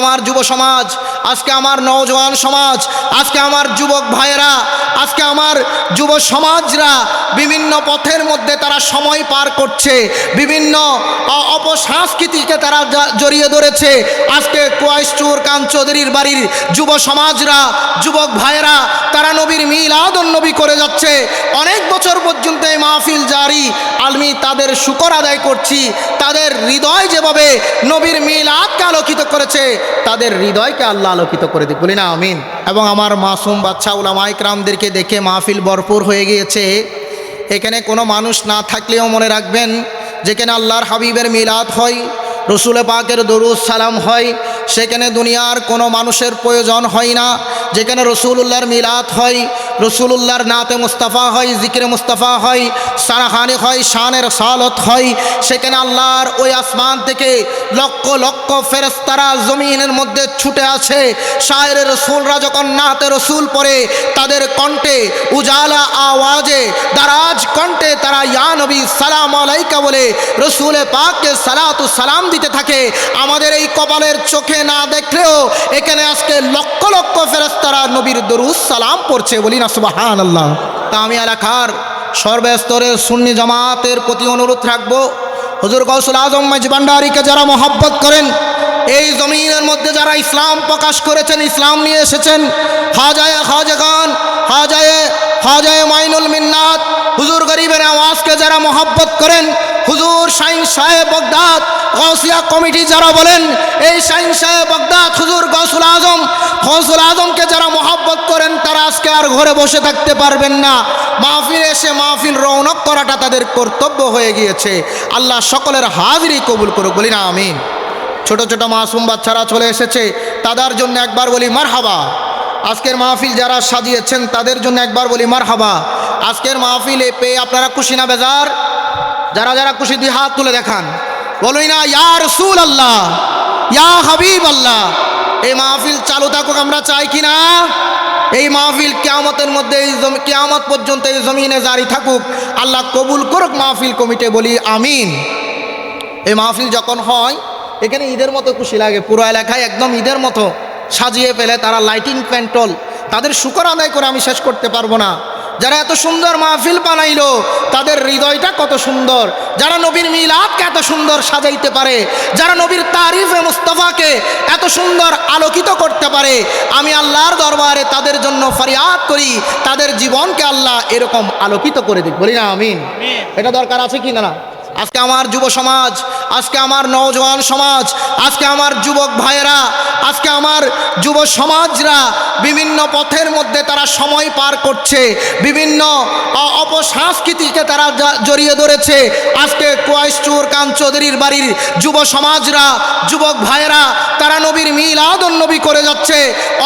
আমার যুব সমাজ, আজকে আমার নওজওয়ান সমাজ, আজকে আমার যুবক ভাইয়েরা, আজকে আমার যুব সমাজরা বিভিন্ন পথের মধ্যে তারা সময় পার করছে, বিভিন্ন অপসংস্কৃতিকে তারা জড়িয়ে ধরেছে। আজকে কোয়াইস্টুর কান চৌধুরীর বাড়ির যুব সমাজরা, যুবক ভাইয়েরা, তারা নবীর মিলাদ নবী করে যাচ্ছে। অনেক বছর পর্যন্ত এই মাহফিল জারি। আলমি তাদের শুকর আদায় করছি। তাদের হৃদয় যেভাবে নবীর মিল মিলাদকে আলোকিত করেছে তাদের হৃদয়কে আল্লাহ আলোকিত করে দিক। বলি না, আমিন। এবং আমার মাসুম বাচ্চা উলামাইকরামদেরকে দেখে মাহফিল ভরপুর হয়ে গিয়েছে। এখানে কোনো মানুষ না থাকলেও মনে রাখবেন, যেখানে আল্লাহর হাবিবের মিলাদ হয়, রসুল পাকের দরুদ সালাম হয় সেখানে দুনিয়ার কোনো মানুষের প্রয়োজন হয় না। যেখানে রসুলুল্লাহর মিলাদ হয়, রসুলুল্লাহর নাতে মুস্তাফা হয়, জিকিরে মুস্তাফা হয়, সারাহানি হয়, শানের সালত হয়, সেখানে আল্লাহর ওই আসমান থেকে লক্ষ লক্ষ ফেরেস্তারা জমিনের মধ্যে ছুটে আছে শায়ের রসুলরা যখন নাতে রসুল পরে তাদের কণ্ঠে উজালা আওয়াজে, দারাজ কণ্ঠে তারা, ইয়া নবী, সালাম আলাইকা বলে রসুলে পাককে সালাতু সালাম দিতে থাকে। আমাদের এই কপালের চোখে না দেখলেও এখানে আজকে লক্ষ লক্ষ ফেরেস্তারা নবীর দরুজ সালাম পড়ছে বলি না সুবাহান আল্লাহ তা আমি এলাকার সর্বস্তরের সুন্নি জামাতের প্রতি অনুরোধ রাখব। হুজুর কৌশল আজম ভান্ডারিকে যারা মহব্বত করেন, এই জমিনের মধ্যে যারা ইসলাম প্রকাশ করেছেন, ইসলাম নিয়ে এসেছেন, হাজায় হাজগান হাজায় হাজায় মাইনুল মিন্নাত, হুজুর গরিবের আওয়াজকে যারা মহব্বত করেন, হুজুর শাইন সাহেব বগদাদ গৌসিয়া কমিটি যারা বলেন, এই শাইন সাহেব বগদাদ হুজুর গৌসুল আজম গৌসুল আজমকে যারা মহব্বত করেন, তারা আজকে আর ঘরে বসে থাকতে পারবেন না। মাহফিল এসে মাহফিল রৌনক করাটা তাদের কর্তব্য হয়ে গিয়েছে। আল্লাহ সকলের হাজিরি কবুল করুক, বলি না, আমিন। ছোট ছোট মাসুম বাচ্চারা চলে এসেছে, তাদের জন্য একবার বলি মার হাবা আজকের মাহফিল যারা সাজিয়েছেন, তাদের জন্য একবার বলি মার হাবা আজকের মাহফিলে পেয়ে আপনারা খুশি না বেজার? যারা যারা খুশি, দুই হাত তুলে দেখান। বলুই না, ইয়া রসুল আল্লাহ ইয়া হাবিব আল্লাহ এই মাহফিল চালু থাকুক, আমরা চাই কি না এই মাহফিল কেয়ামতের মধ্যে, এই কেয়ামত পর্যন্ত এই জমিনে জারি থাকুক। আল্লাহ কবুল করুক, মাহফিল কমিটি বলি আমিন। এই মাহফিল যখন হয়, এখানে ঈদের মতো খুশি লাগে। পুরো এলাকায় একদম ঈদের মতো সাজিয়ে ফেলে তারা লাইটিং প্যান্টল তাদের শুকর আদায় করে আমি শেষ করতে পারব না। যারা এত সুন্দর মাহফিল বানাইলো তাদের হৃদয়টা কত সুন্দর। যারা নবীর মিলাদকে এত সুন্দর সাজাইতে পারে যারা নবীর তারিফে মুস্তফাকে এত সুন্দর আলোকিত করতে পারে আমি আল্লাহর দরবারে তাদের জন্য ফরিয়াদ করি তাদের জীবনকে আল্লাহ এরকম আলোকিত করে দিক। বলি না আমিন। এটা দরকার আছে কি না? আজকে আমার যুব সমাজ, আজকে আমার নওজওয়ান সমাজ, আজকে আমার যুবক ভাইয়েরা, আজকে আমার যুব সমাজরা বিভিন্ন পথের মধ্যে তারা সময় পার করছে, বিভিন্ন অপসংস্কৃতিকে তারা জড়িয়ে ধরেছে। আজকে কোয়াইস্টুর কান চৌধুরীর বাড়ির যুব সমাজরা, যুবক ভাইয়েরা, তারা নবীর মিলাদ নবী করে যাচ্ছে।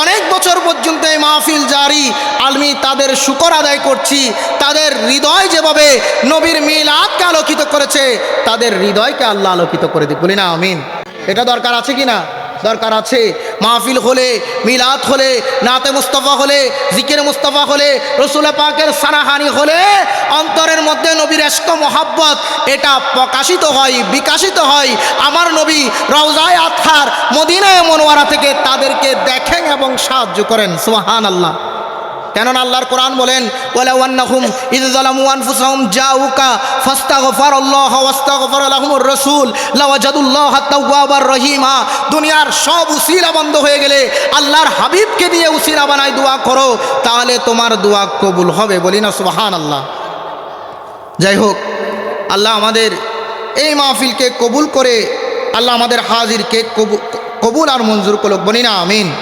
অনেক বছর পর্যন্ত এই মাহফিল জারি আলমি তাদের শুকর আদায় করছি, তাদের হৃদয় যেভাবে নবীর মিল মিলাদকে আলোকিত করেছে তাদের হৃদয়কে আল্লাহ আলোকিত করে দিক। বলি না, আমিন। এটা দরকার আছে কি না? দরকার আছে। মাহফিল হলে, মিলাদ হলে, নাতে মুস্তফা হলে, জিকির মুস্তফা হলে, রসুল পাকের সারাহানি হলে, অন্তরের মধ্যে নবীর এস্ক মোহাব্বত, এটা প্রকাশিত হয়, বিকাশিত হয়। আমার নবী রওজায় আথার মদিনায় মনোয়ারা থেকে তাদেরকে দেখেন এবং সাহায্য করেন। সুহান আল্লাহ কেননা আল্লাহর কোরআন বলেন রহিমা। দুনিয়ার সব উসিলা বন্ধ হয়ে গেলে আল্লাহর হাবিবকে দিয়ে উসিলা বানাই দোয়া করো, তাহলে তোমার দোয়া কবুল হবে বলি না, সুবহানাল্লাহ। যাই হোক, আল্লাহ আমাদের এই মাহফিলকে কবুল করে, আল্লাহ আমাদের হাজিরকে কবু- কবুল আর মঞ্জুর করুক বলি না, আমিন।